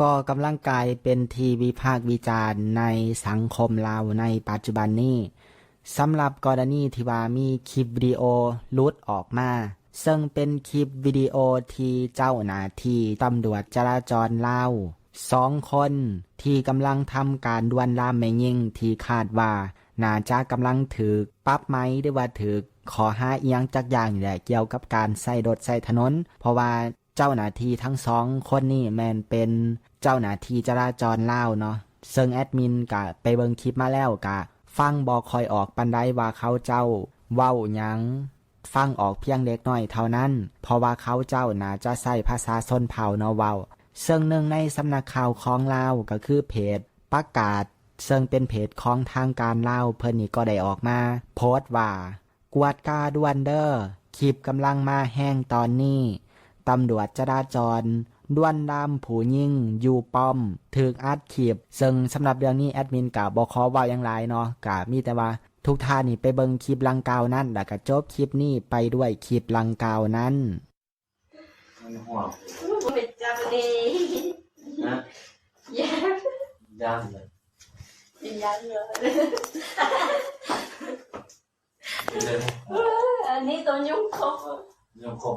ก็กำลังกลายเป็นทีวิพากษ์วิจารณ์ในสังคมลาวในปัจจุบันนี้สำหรับกรณีที่ว่ามีคลิปวิดีโอลุดออกมา ซึ่งเป็นคลิปวิดีโอที่เจ้าหน้าที่ตำรวจจราจรลาวสองคนที่กำลังทำการดวนลามแม่ยิ่งที่คาดว่าน่าจะกำลังถือปั๊บไหมหรือว่าถือขอหาเอียงจักอย่างแหละเกี่ยวกับการใส่รถใส่ถนน เพราะว่า เจ้าหน้าที่ทั้งสองคนนี่แมนเป็นเจ้าหน้าที่จราจรเล่าเนาะซึ่งแอดมินกะไปเบิงคลิปมาแล้วกะ ฟังบอคอยออกปันไดว่าเขาเจ้า เว้ายังฟังออกเพียงเล็กน้อยเท่านั้น เพราะว่าเขาเจ้าน่าจะใส่ภาษาชนเผ่าเนาะเว้าซึ่งหนึ่งในสำนักข่าวของลาวก็คือเพจประกาศ ซึ่งเป็นเพจของทางการลาวเพิ่นนี่ก็ได้ออกมา โพสต์ว่า กวดกาดวนเดอร์คลิปกำลังมาแห้งตอนนี้ ตำรวจจราจรด้วนดำผู้ยิ่งอยู่ป้อมถึกอัดขีบซึ่งสำหรับเรื่องนี้แอดมินกับบอคอว่าอย่างไรเนาะกะมีแต่ว่าทุกท่านนี่ไปเบิงคลิปลังกาวนั้นแล้วก็จบคลิปนี้ไปด้วยคลิปลังกาวนั้นมันห่วงเป็นจำดีนะยาย่างเลยเป็นยาเลยกินเลยอันนี้ตัวยุ่งครบยังครบ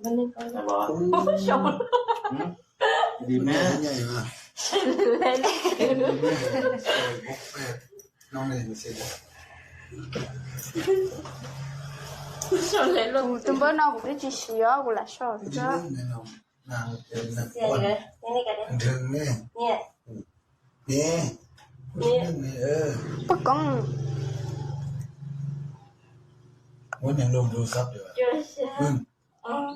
อนี่ เส้นอย่างยุ่งครบเป็นยา บันทึกไว้ เขียนเสื้อ เออแม่น่ะบอกว่าเออ ไปช็อกโกแลตเป็นอ่ะ บัวโทรสักวันนี่ ไปเถอะ เขียนซื่อๆในนั้นไงเขียนเดียว มันนี่ก็ แต่บอก โอ้ ชม ดีแม่ ใหญ่มาก เลย พกแปดน้องเนี่ยเซ็น ชมเลยลูก Tu peux non, vous pouvez chier ou la chose. ที่นี่แม่น้องนางเป็นนัก เสีย บอล เลยนี่กัน ถึงนี่ เนี่ย นี่นี่นี่เออ Pas con. วันยังลงดูซับอยู่ จุดเสีย มึง อ๋อ กูได้เลยที่วางเลยมึงไอ้บ้างเลยนะพวกน้องลงดูซับกูไ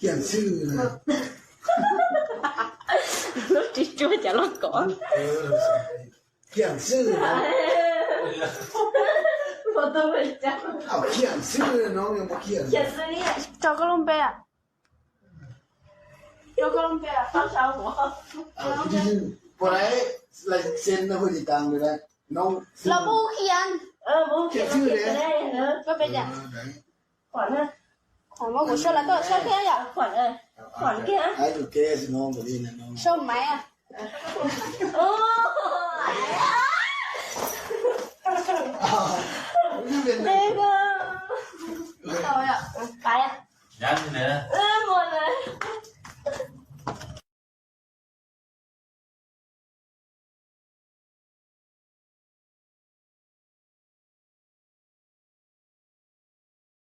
เบิ้งแม่เบิ้งกันไหมยังหมดแล้วเนี่ยน้องยังน้องยังมุสิมเนี่ยเขียนชื่อแม่เขียนเลยหมดเลยที่หมดเลยเขียนชื่อนะลูกจิ๊จุ๊จะลงก่อนเออเขียนชื่อนะพอตัวไปจับเอาเขียนชื่อน้องยังไม่เขียนเขียนเสื้อนี่ Chocolat bea. Chocolat bea. เข้าเช้าหัวเอาที่พอได้ลายเซ็นนะพอดีตังเลยนะน้อง La bouchian. เออมึงเขียนชื่อได้เนอะ Pas bea. ขวัญนะ Quand moi, vous chez la toi, chez qui ya? ขวัญเออขวัญแกไอ้ตัวแกสิน้อ งพอดีนะน้อง Chez moi. โอ้นี่เป็นเด็กอะ Oh ya. ไปอะย่างที่ไหนเอ